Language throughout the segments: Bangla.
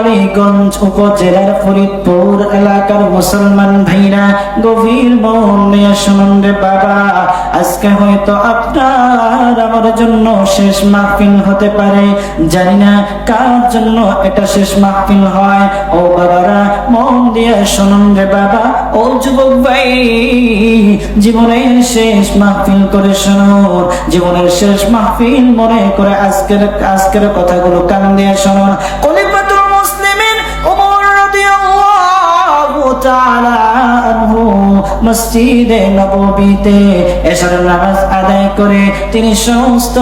কালীগঞ্জ উপজেলার ফরিদপুর এলাকার মুসলমান ভাইরা, গভীর মন নিয়ে শুনুন রে বাবা। আজকে হয়তো আপনার আমার জন্য শেষ মাহফিল হতে পারে। জানি না কার জন্য এটা শেষ মাহফিল হয়। ও বাবারা, মন দিয়ে শুনুন রে বাবা। ও যুবক ভাই জীবনের শেষ মাহফিল করে শুনুন। জীবনের শেষ মাহফিল মনে করে আজকের আজকের কথাগুলো কান দিয়ে শুনুন। মসজিদে নববীতে এশার নামাজ আদায় করে তিনি সমস্ত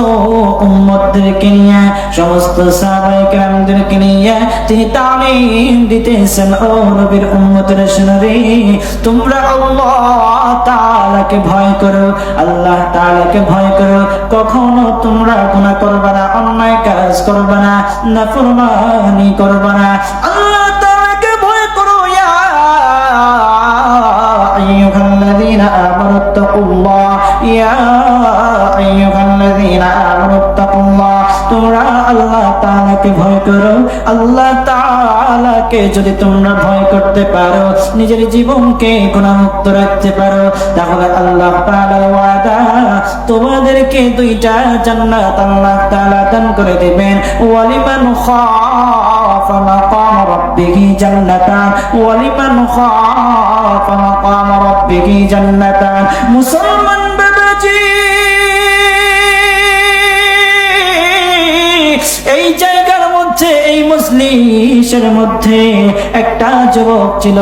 উম্মতদেরকে নিয়ে, সমস্ত সাহাবায়ে কেরামদেরকে নিয়ে তিনি তালিম দিতেছেন, ও নবীর উম্মতের শুনরে তোমরা আল্লাহ তাআলাকে ভয় করো, আল্লাহ তাআলাকে ভয় করো, কখনো তোমরা গুনাহ করবে না, অন্যায় কাজ করবে না, নাফরমানি করবে না। আল্লাহ أيها الذين آمنوا اتقوا الله يا أيها الذين آمنوا اتقوا الله তোমরা আল্লাহ তাআলাকে ভয় করো আল্লাহ তাআলাকে যদি তোমরা ভয় করতে পারো নিজের জীবনকে গুনাহমুক্ত রাখতে পারো তাহলে আল্লাহ তাআলার ওয়াদা তোমাদেরকে দুইটা জান্নাত আল্লাহ তাআলা দান করে দিবেন ওয়ালিমান খাফা মাকাম রাব্বিহি জান্নাতান ওয়ালিমান খাফা মাকাম রাব্বিহি জান্নাতান। মুসলমান বাবাজি, এই জায়গার মধ্যে, এই মজলিসের মধ্যে একটা যুবক ছিল।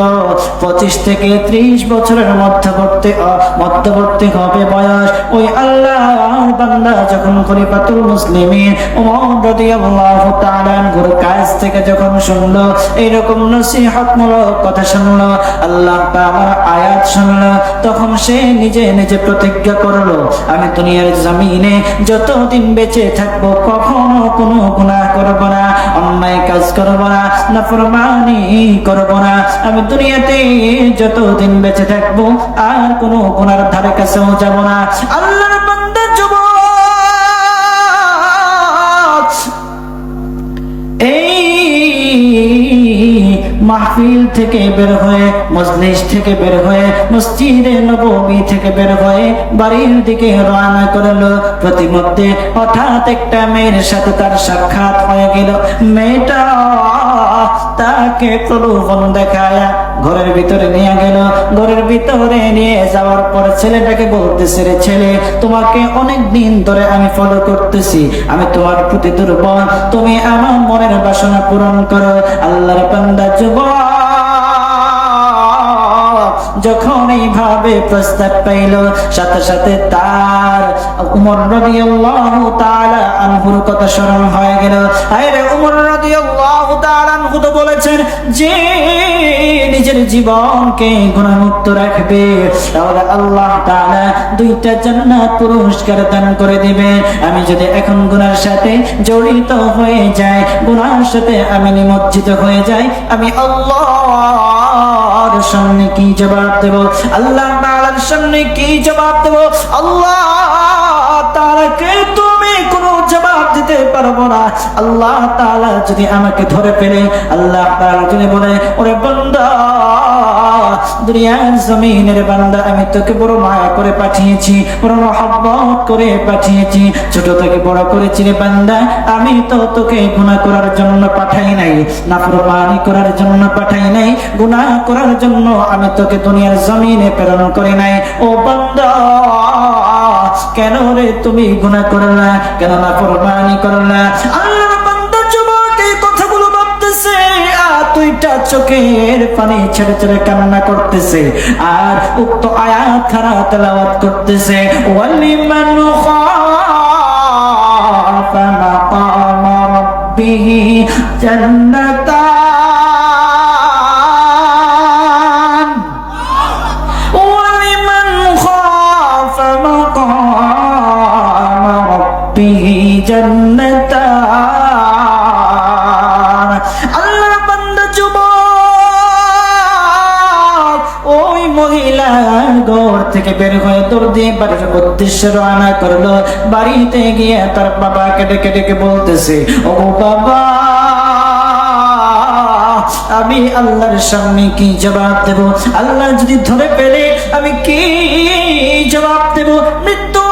পঁচিশ থেকে ত্রিশ বছরের মধ্যবর্তী মধ্যবর্তী হবে বয়স। ওই আল্লাহর বান্দা যখন খলিফাতুল মুসলিমিন ওমর কাছ থেকে যখন শুনলো নসিহতমূলক কথা শুনলো, আল্লাহ তাআলার আয়াত শুনলো। তখন সে নিজে নিজে প্রতিজ্ঞা করল, আমি দুনিয়ার জমিনে যতদিন বেঁচে থাকব কখনো কোনো করব না। অন্যায় কাজ করব না, নাফরমানি করব না। আমি দুনিয়াতে যতদিন বেঁচে থাকব, আর কোনো গুনার ধারে কাছেও যাব না। আল্লাহর মাহফিল থেকে বের হয়ে, মজলিস থেকে বের হয়ে, মসজিদে নবমী থেকে বের হয়ে, বাড়ির দিকে রওনা করল। প্রতিমধ্যে হঠাৎ একটা মেয়ের সাথে তার সাক্ষাৎ হয়ে গেল। মেয়েটা তাকে প্রলোভন দেখায় ঘরের ভিতরে নিয়ে গেল। ঘরের ভিতরে নিয়ে যাওয়ার পর ছেলেটাকে বলতেছে, রে ছেলে, তোমাকে অনেক দিন ধরে আমি ফলো করতেছি। আমি তোমার প্রতি দুর্বল। তুমি আমার মনের বাসনা পূরণ করো। আল্লাহর বান্দা যুবক, যখন এইভাবে প্রস্তাব পাইল, সাথে সাথে তার উমর রাদিয়াল্লাহু তাআলা আনহুর কথা স্মরণ হয়ে গেল। আরে উমর রাদিয়াল্লাহু তাআলা আনহু তো বলেছেন যে নিজের জীবনকে গুণামুক্ত রাখবে, তাহলে আল্লাহ দুইটা জান্নাত পুরস্কার দান করে দিবে। আমি যদি এখন গুনার সাথে জড়িত হয়ে যাই, গুনার সাথে আমি নিমজ্জিত হয়ে যাই, আমি আল্লাহর সামনে কি জবাব দেব? আল্লাহ তাআলার সামনে কি জবাব দেব? আল্লাহ তাআলাকে জবাব দিতে পারব না। আল্লাহ যদি আমাকে ধরে ফেলে, আল্লাহ যদি বলে, ওরে বান্দা, দুনিয়ার ছোট থেকে বড় আমি তো তোকে করার জন্য পাঠাই নাই করার জন্য পাঠাই নাই করার জন্য আমি তোকে দুনিয়ার জমিনে প্রেরণ করে নাই। ও বান্দা কেন রে তুমি গুনাহ করলা কেন করলা এই কথাগুলো ভাবতেছে, আর দুইটা চোখের পানি ছেড়ে ছেড়ে কান্না করতেছে, আর উক্ত আয়াত খারা তেলাওয়াত করতেছে রাব্বিহি জান্নাতান থেকে বের হয়ে তোর দিয়ে বাড়ির উদ্দেশ্যে রওনা করল। বাড়িতে গিয়ে তার বাবাকে ডেকে ডেকে বলতেছে, ও বাবা, আমি আল্লাহর সামনে কি জবাব দেব? আল্লাহ যদি ধরে পেলে আমি কি জবাব দেব? আল্লাহর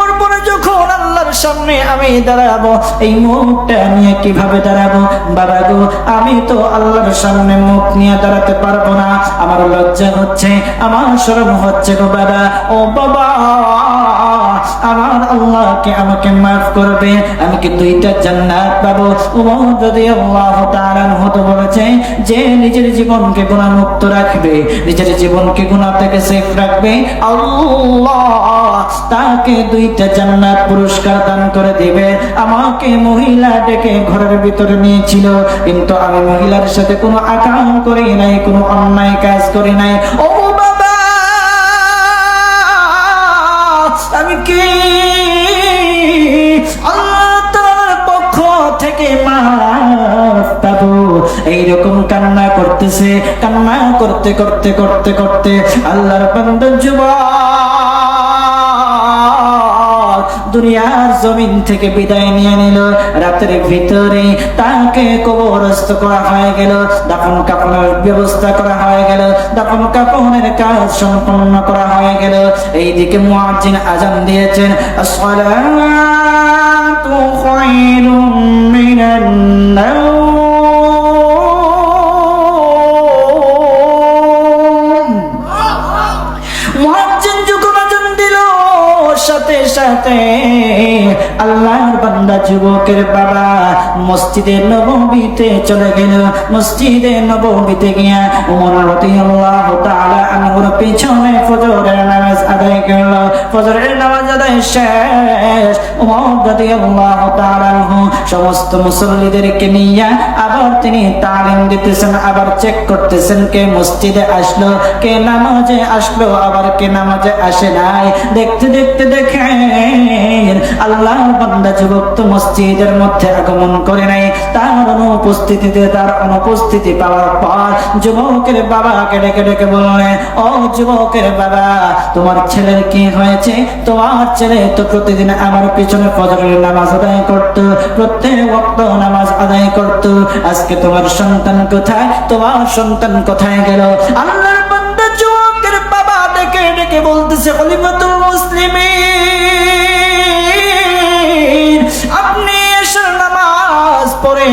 সামনে আমি দাঁড়াবো, এই মুখটা নিয়ে কীভাবে দাঁড়াবো। বাবা গো, আমি তো আল্লাহর সামনে মুখ নিয়ে দাঁড়াতে পারব না। আমার লজ্জা হচ্ছে, আমার শরম হচ্ছে গো বাবা। ও বাবা! আমার আমাকে মাফ করবে। আমি কি দুইটা জান্নাত পাবো। যদি আল্লাহ তাআলা বলেছে যে নিজের জীবনকে রাখবে, নিজের জীবনকে থেকে সেফ রাখবে। আল্লাহ তাকে দুইটা জান্নাত পুরস্কার দান করে দিবে। আমাকে মহিলা ডেকে ঘরের ভিতরে নিয়েছিল, কিন্তু আমি মহিলার সাথে কোনো আকাম করি নাই, কোনো অন্যায় কাজ করি নাই। ও করতেছে কান্না করতে করতে করতে করতে আল্লাহর বান্দা যুবক দুনিয়ার জমিন থেকে বিদায় নিয়ে নিল। রাতের ভিতরে তাকে কবরস্থ করা হয়ে গেল। দাফন কাপড়ের ব্যবস্থা করা হয়ে গেল। দাফন কাপড়ের কাজ সম্পন্ন করা হয়ে গেল। এইদিকে মুয়াজ্জিন আজান দিয়েছেন, আসসালাতু খায়রুম মিনান নাওম যুবকের বাবা মসজিদে নবমীতে চলে গেল। মসজিদে নবমীতে গিয়া উমর রতি আল্লাহ তাআলা আনহুর পিছনে ফজরের নামাজ আদায় করল। ফজরের নামাজ আদায় শেষ। উমর রাদিয়াল্লাহু তাআলা সমস্ত মুসল্লিদেরকে নিয়ে আবার তিনি তালিম দিতেছেন, আবার চেক করতেছেন কে মসজিদে আসলো, কে নামাজে আসলো, আবার কে নামাজে আসে নাই। দেখতে দেখতে দেখেন আল্লাহর বান্দা যুবক তো মসজিদের মধ্যে আগমন করে নাই। তার অনুপস্থিতিতে, তার অনুপস্থিতি পাওয়ার পর যুবকের বাবাকে ডেকে ডেকে বললেন, ও যুবকের বাবা, তোমার ছেলের কি হয়েছে? তোমার ছেলে তো প্রতিদিন আমার পিছনে ফজরের নামাজ আদায় করত, প্রত্যেক ওয়াক্ত নামাজ আদায় করত। আজকে তোমার সন্তান কোথায়? তোমার সন্তান কোথায় গেল? আল্লাহর বান্দা যুবকের বাবা ডেকে ডেকে বলতেছে খলিফাতুল মুসলিমিন, আপনি এসে নামাজ পড়ে,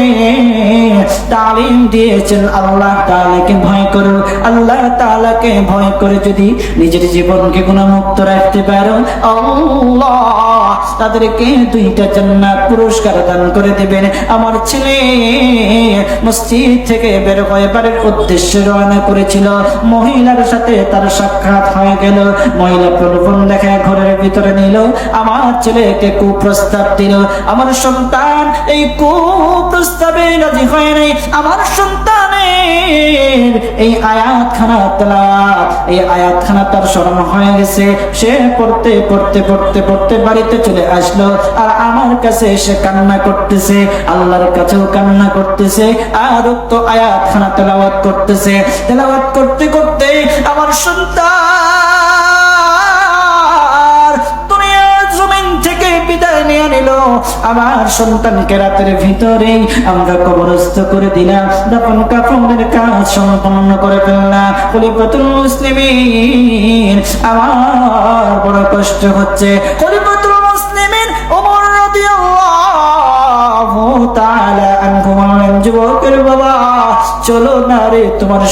তালিম দিয়েছেন আল্লাহ তাআলাকে ভয় করো? আল্লাহ তাআলাকে ভয় করে যদি নিজের জীবনকে গুণমুক্ত রাখতে পারো তাদেরকে দুইটা জান্নাত পুরস্কার দান করে দিবেন। আমার ছেলে মসজিদ থেকে বের হয়ে বাড়ির উদ্দেশ্যে রওনা করেছিল। মহিলার সাথে তার সাক্ষাৎ হয়ে গেল। মহিলা প্রলোভন দেখা ঘরের ভিতরে নিল। আমার ছেলেকে কুপ্রস্তাব দিল। আমার সন্তান এই কুপ্রস্তাবে রাজি হয় নাই। আমার সন্তানের এই আয়াত খানা এই আয়াত খানা তার স্মরণ হয়ে গেছে। সে পড়তে পড়তে পড়তে পড়তে বাড়িতে চলে আসলো আর আমার কাছে এসে কান্না করতেছে, আল্লাহর কাছেও কান্না করতেছে, আর তো আয়াত খানা তেলাওয়াত করতেছে। তেলাওয়াত করতে করতে আমার সন্তান আমার সন্তানকে রাতের ভিতরেই আমরা কবরস্থ করে দিলাম। দাফন কাফনের কাজ সম্পন্ন করে ফেললাম। খলিফাতুল মুসলিমিন, আমার বড় কষ্ট হচ্ছে। খলিফাতুল যুবকের বাবা, চলো না রে তোমার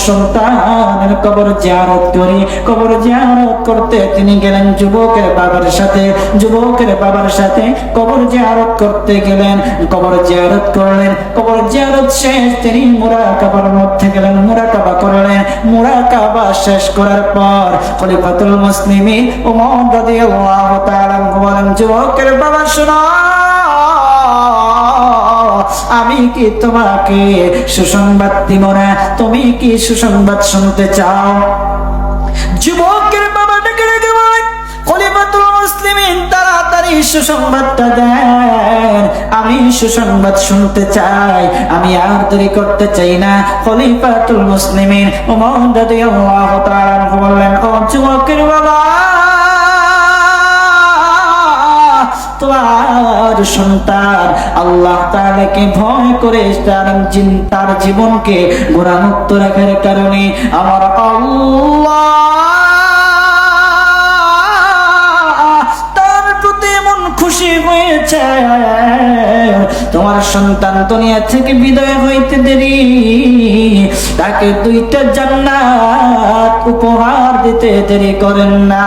কবর জিয়ারত করি। কবর জিয়ারত করতে তিনি গেলেন যুবকের বাবার সাথে, যুবকের বাবার সাথে কবর জিয়ারত করতে গেলেন। কবর জিয়ারত করলেন, কবর জিয়ারত শেষ, তিনি মুরাকাবার মধ্যে গেলেন মুরাকাবা করলেন। মুরাকাবা শেষ করার পর খলিফাতুল যুবকের বাবা, শোনো। কি তোমাকে সুসংবাদ দিব না? তুমি কি সুসংবাদ শুনতে চাও? যুবকের বাবা ডেকে মুসলিমিন, তাড়াতাড়ি সুসংবাদটা দেন। আমি সুসংবাদ শুনতে চাই। আমি আর দেরি করতে চাই না। খলিফাতুল মুসলিমিন ও যুবকের বাবা তার সন্তান। আল্লাহ তাআলাকে ভয় করে তার তার জীবনকে গোড়ামুক্ত রাখার কারণে আমার তার প্রতি এমন খুশি হয়েছে। তোমার সন্তান দুনিয়া থেকে বিদায় হইতে দেরি। তাকে দুইটা জান্নাত উপহার দিতে দেরি করেন না।